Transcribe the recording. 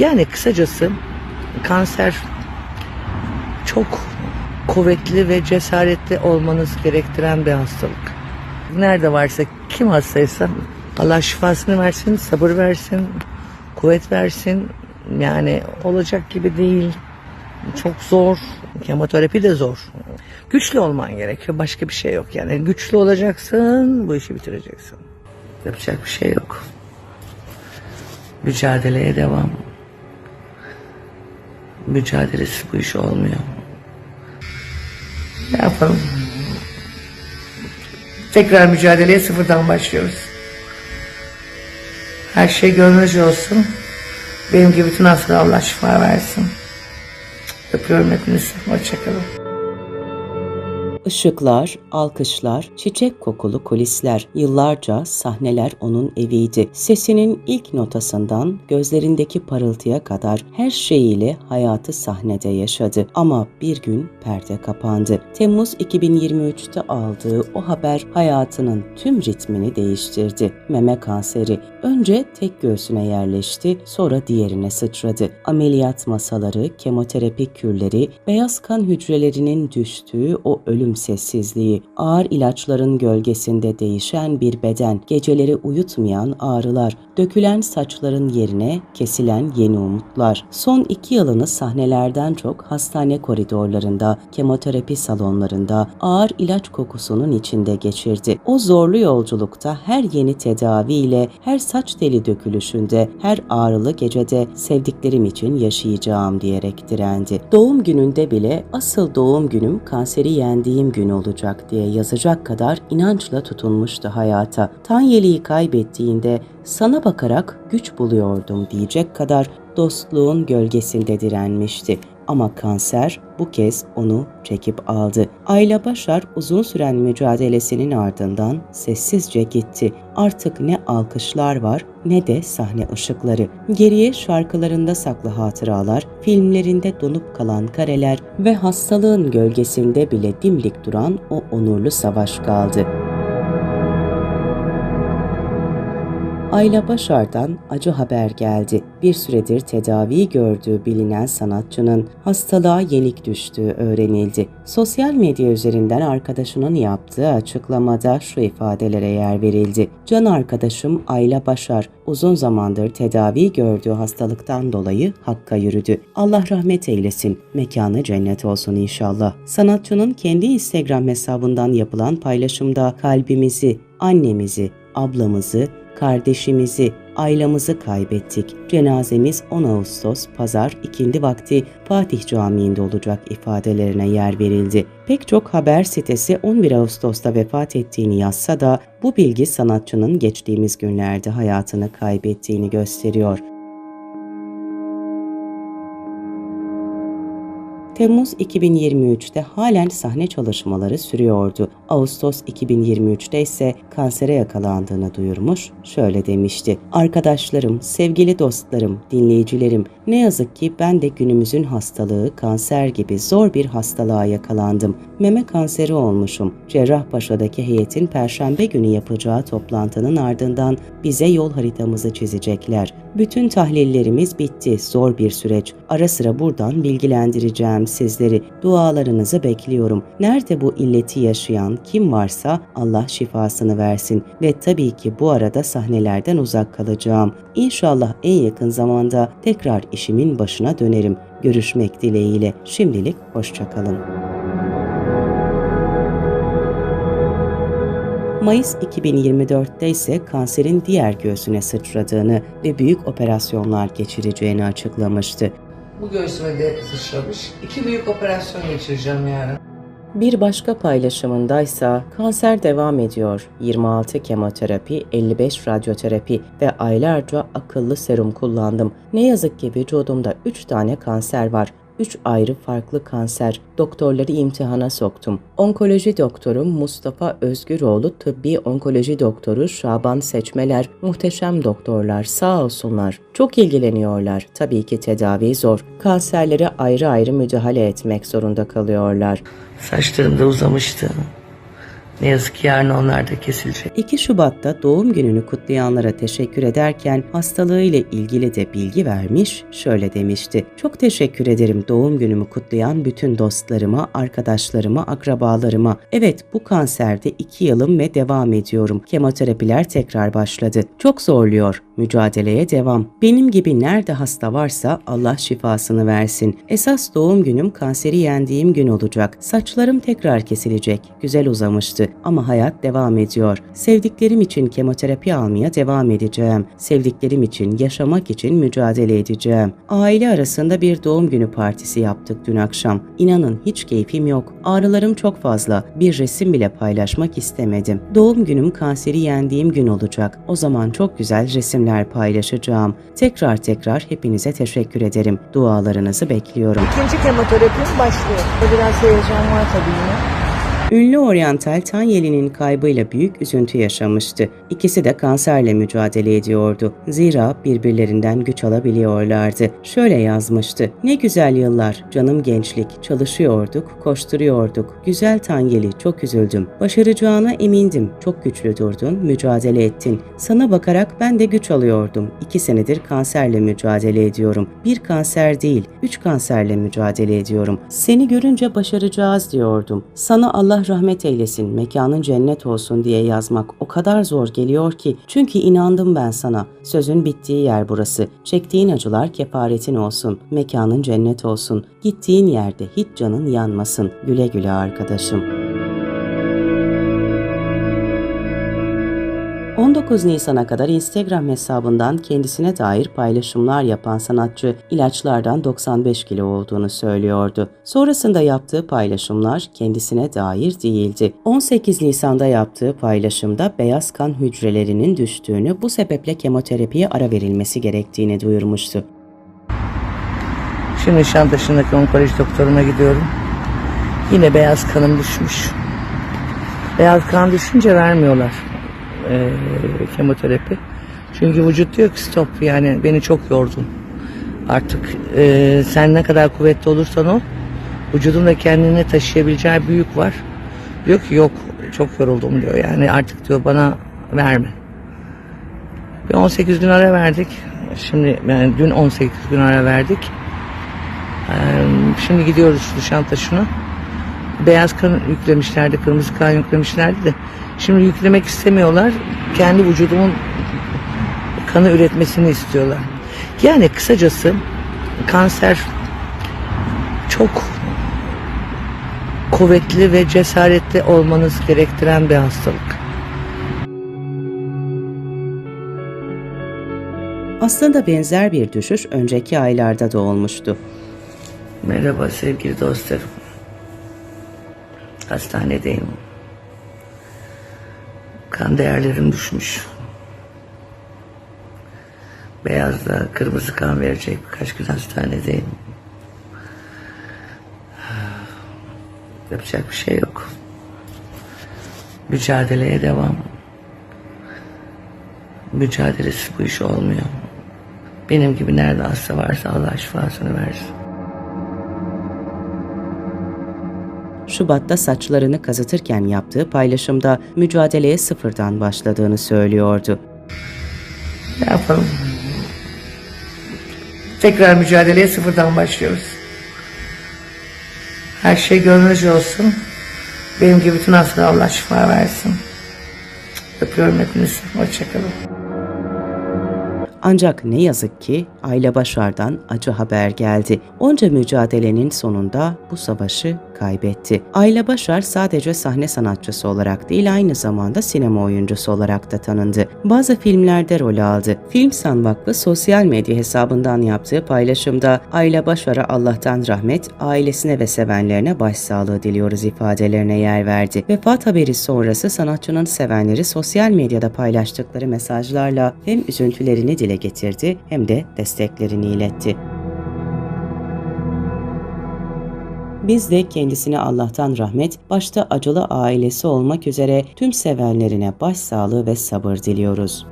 Yani kısacası kanser çok kuvvetli ve cesaretli olmanız gerektiren bir hastalık. Nerede varsa kim hastaysa Allah şifasını versin, sabır versin, kuvvet versin. Yani olacak gibi değil. Çok zor. Kemoterapi de zor. Güçlü olman gerekiyor. Başka bir şey yok. Yani güçlü olacaksın, bu işi bitireceksin. Yapacak bir şey yok. Mücadeleye devam. Mücadelesi bu iş olmuyor. Ne yapalım? Tekrar mücadeleye sıfırdan başlıyoruz. Her şey gönlünüzce olsun. Benim gibi bütün hastalara Allah şifa versin. Öpüyorum hepinizi. Hoşçakalın. Işıklar, alkışlar, çiçek kokulu kulisler, yıllarca sahneler onun eviydi. Sesinin ilk notasından gözlerindeki parıltıya kadar her şeyiyle hayatı sahnede yaşadı. Ama bir gün perde kapandı. Temmuz 2023'te aldığı o haber hayatının tüm ritmini değiştirdi. Meme kanseri önce tek göğsüne yerleşti, sonra diğerine sıçradı. Ameliyat masaları, kemoterapi kürleri, beyaz kan hücrelerinin düştüğü o ölüm sessizliği, ağır ilaçların gölgesinde değişen bir beden, geceleri uyutmayan ağrılar, dökülen saçların yerine kesilen yeni umutlar. Son iki yılını sahnelerden çok hastane koridorlarında, kemoterapi salonlarında, ağır ilaç kokusunun içinde geçirdi. O zorlu yolculukta her yeni tedaviyle, her saç teli dökülüşünde, her ağrılı gecede sevdiklerim için yaşayacağım diyerek direndi. Doğum gününde bile asıl doğum günüm kanseri yendiğim gün olacak diye yazacak kadar inançla tutunmuştu hayata. Tanyeli'yi kaybettiğinde sana bakarak güç buluyordum diyecek kadar dostluğun gölgesinde direnmişti. Ama kanser bu kez onu çekip aldı. Ayla Başar uzun süren mücadelesinin ardından sessizce gitti. Artık ne alkışlar var ne de sahne ışıkları. Geriye şarkılarında saklı hatıralar, filmlerinde donup kalan kareler ve hastalığın gölgesinde bile dimdik duran o onurlu savaş kaldı. Ayla Başar'dan acı haber geldi. Bir süredir tedavi gördüğü bilinen sanatçının hastalığa yenik düştüğü öğrenildi. Sosyal medya üzerinden arkadaşının yaptığı açıklamada şu ifadelere yer verildi. Can arkadaşım Ayla Başar uzun zamandır tedavi gördüğü hastalıktan dolayı Hakk'a yürüdü. Allah rahmet eylesin. Mekanı cennet olsun inşallah. Sanatçının kendi Instagram hesabından yapılan paylaşımda kalbimizi, annemizi, ablamızı, kardeşimizi, ailemizı kaybettik. Cenazemiz 10 Ağustos pazar ikindi vakti Fatih Camii'nde olacak ifadelerine yer verildi. Pek çok haber sitesi 11 Ağustos'ta vefat ettiğini yazsa da bu bilgi sanatçının geçtiğimiz günlerde hayatını kaybettiğini gösteriyor. Temmuz 2023'te halen sahne çalışmaları sürüyordu. Ağustos 2023'te ise kansere yakalandığını duyurmuş, şöyle demişti. Arkadaşlarım, sevgili dostlarım, dinleyicilerim, ne yazık ki ben de günümüzün hastalığı kanser gibi zor bir hastalığa yakalandım. Meme kanseri olmuşum. Cerrahpaşa'daki heyetin perşembe günü yapacağı toplantının ardından bize yol haritamızı çizecekler. Bütün tahlillerimiz bitti. Zor bir süreç. Ara sıra buradan bilgilendireceğim sizleri. Dualarınızı bekliyorum. Nerede bu illeti yaşayan kim varsa Allah şifasını versin. Ve tabii ki bu arada sahnelerden uzak kalacağım. İnşallah en yakın zamanda tekrar işimin başına dönerim. Görüşmek dileğiyle. Şimdilik hoşçakalın. Mayıs 2024'te ise kanserin diğer göğsüne sıçradığını ve büyük operasyonlar geçireceğini açıklamıştı. Bu göğsüme de sıçramış. İki büyük operasyon geçireceğim yarın. Bir başka paylaşımındaysa kanser devam ediyor. 26 kemoterapi, 55 radyoterapi ve aylarca akıllı serum kullandım. Ne yazık ki vücudumda 3 tane kanser var. 3 ayrı farklı kanser. Doktorları imtihana soktum. Onkoloji doktorum Mustafa Özgüroğlu, tıbbi onkoloji doktoru Şaban Seçmeler, muhteşem doktorlar sağ olsunlar. Çok ilgileniyorlar. Tabii ki tedavi zor. Kanserlere ayrı ayrı müdahale etmek zorunda kalıyorlar. Saçlarım da uzamıştı. Ne yazık ki yarın onlar da kesilecek. 2 Şubat'ta doğum gününü kutlayanlara teşekkür ederken hastalığıyla ilgili de bilgi vermiş, şöyle demişti. Çok teşekkür ederim doğum günümü kutlayan bütün dostlarıma, arkadaşlarıma, akrabalarıma. Evet bu kanserde 2 yılım ve devam ediyorum. Kemoterapiler tekrar başladı. Çok zorluyor. Mücadeleye devam. Benim gibi nerede hasta varsa Allah şifasını versin. Esas doğum günüm kanseri yendiğim gün olacak. Saçlarım tekrar kesilecek. Güzel uzamıştı ama hayat devam ediyor. Sevdiklerim için kemoterapi almaya devam edeceğim. Sevdiklerim için, yaşamak için mücadele edeceğim. Aile arasında bir doğum günü partisi yaptık dün akşam. İnanın hiç keyfim yok. Ağrılarım çok fazla. Bir resim bile paylaşmak istemedim. Doğum günüm kanseri yendiğim gün olacak. O zaman çok güzel resimler paylaşacağım. Tekrar tekrar hepinize teşekkür ederim. Dualarınızı bekliyorum. İkinci kemoterapim başlıyor. Biraz heyecan var tabii yine. Ünlü oryantal Tanyeli'nin kaybıyla büyük üzüntü yaşamıştı. İkisi de kanserle mücadele ediyordu. Zira birbirlerinden güç alabiliyorlardı. Şöyle yazmıştı. Ne güzel yıllar, canım gençlik. Çalışıyorduk, koşturuyorduk. Güzel Tanyeli, çok üzüldüm. Başaracağına emindim. Çok güçlü durdun, mücadele ettin. Sana bakarak ben de güç alıyordum. İki senedir kanserle mücadele ediyorum. Bir kanser değil, üç kanserle mücadele ediyorum. Seni görünce başaracağız diyordum. Sana Allah rahmet eylesin, mekanın cennet olsun diye yazmak o kadar zor geliyor ki. Çünkü inandım ben sana. Sözün bittiği yer burası. Çektiğin acılar kefaretin olsun. Mekanın cennet olsun. Gittiğin yerde hiç canın yanmasın. Güle güle arkadaşım. 19 Nisan'a kadar Instagram hesabından kendisine dair paylaşımlar yapan sanatçı ilaçlardan 95 kilo olduğunu söylüyordu. Sonrasında yaptığı paylaşımlar kendisine dair değildi. 18 Nisan'da yaptığı paylaşımda beyaz kan hücrelerinin düştüğünü bu sebeple kemoterapiye ara verilmesi gerektiğini duyurmuştu. Şimdi Nişantaşı'ndaki onkoloji doktoruma gidiyorum. Yine beyaz kanım düşmüş. Beyaz kan düşünce vermiyorlar eee, kemoterapi. Çünkü vücut diyor ki stop yani beni çok yordun. Artık eee, sen ne kadar kuvvetli olursan ol vücudun da kendini taşıyabileceği bir yük var. Diyor ki yok çok yoruldum diyor yani artık diyor bana verme. Bir 18 gün ara verdik. Şimdi yani dün 18 gün ara verdik. Ee, Şimdi gidiyoruz Nişantaşı'na. Beyaz kan yüklemişlerdi, kırmızı kan yüklemişlerdi de. Şimdi yüklemek istemiyorlar. Kendi vücudumun kanı üretmesini istiyorlar. Yani kısacası kanser çok kuvvetli ve cesaretli olmanız gerektiren bir hastalık. Aslında benzer bir düşüş önceki aylarda da olmuştu. Merhaba sevgili dostlarım. Hastanedeyim. Kan değerlerim düşmüş. Beyazla kırmızı kan verecek birkaç gün hastanedeyim. Yapacak bir şey yok. Mücadeleye devam. Mücadelesi bu iş olmuyor. Benim gibi nerede hasta varsa Allah şifasını versin. Şubat'ta saçlarını kazıtırken yaptığı paylaşımda mücadeleye sıfırdan başladığını söylüyordu. Ne yapalım? Tekrar mücadeleye sıfırdan başlıyoruz. Her şey gönlünüzce olsun. Benim gibi bütün hastalara Allah şifa versin. Öpüyorum hepinizi. Hoşçakalın. Ancak ne yazık ki Ayla Başar'dan acı haber geldi. Onca mücadelenin sonunda bu savaşı kaybetti. Ayla Başar sadece sahne sanatçısı olarak değil aynı zamanda sinema oyuncusu olarak da tanındı. Bazı filmlerde rol aldı. Film San Vakfı sosyal medya hesabından yaptığı paylaşımda Ayla Başar'a Allah'tan rahmet, ailesine ve sevenlerine başsağlığı diliyoruz ifadelerine yer verdi. Vefat haberi sonrası sanatçının sevenleri sosyal medyada paylaştıkları mesajlarla hem üzüntülerini dile getirdi hem de desteklerini iletti. Biz de kendisine Allah'tan rahmet, başta acılı ailesi olmak üzere tüm sevenlerine başsağlığı ve sabır diliyoruz.